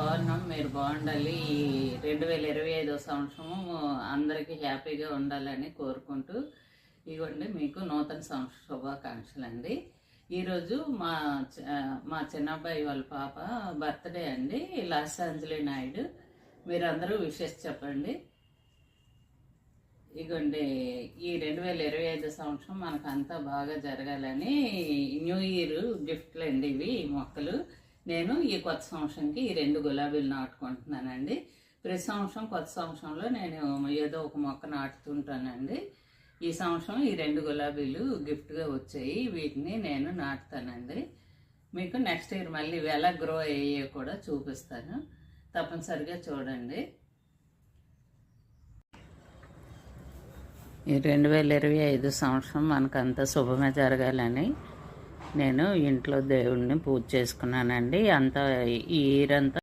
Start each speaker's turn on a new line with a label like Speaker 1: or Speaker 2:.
Speaker 1: బాగున్నాం మీరు బాగుండాలి. ఈ రెండు వేల ఇరవై ఐదో సంవత్సరము అందరికీ హ్యాపీగా ఉండాలని కోరుకుంటూ ఇవ్వండి మీకు నూతన సంవత్సర శుభాకాంక్షలు అండి. ఈరోజు మా మా చిన్నబ్బాయి వాళ్ళ పాప బర్త్డే అండి. లాస్ అంజలి నాయుడు. మీరందరూ విషెస్ చెప్పండి. ఇగోండి ఈ రెండు వేల ఇరవై ఐదు సంవత్సరం మనకు అంతా బాగా జరగాలని న్యూ ఇయర్ గిఫ్ట్లు అండి ఇవి ఈ మొక్కలు. నేను ఈ కొత్త సంవత్సరంకి ఈ రెండు గులాబీలు నాటుకుంటున్నానండి. ప్రతి సంవత్సరం కొత్త సంవత్సరంలో నేను ఏదో ఒక మొక్క నాటుతుంటానండి. ఈ సంవత్సరం ఈ రెండు గులాబీలు గిఫ్ట్గా వచ్చాయి. వీటిని నేను నాటుతానండి. మీకు నెక్స్ట్ ఇయర్ మళ్ళీ ఇవి ఎలా గ్రో అయ్యే కూడా చూపిస్తాను. తప్పనిసరిగా చూడండి. ఈ రెండు వేల ఇరవై ఐదు సంవత్సరం మనకంతా శుభమే జరగాలని నేను ఇంట్లో దేవుడిని పూజ చేసుకున్నానండి. అంతా ఈ ఇయర్ అంతా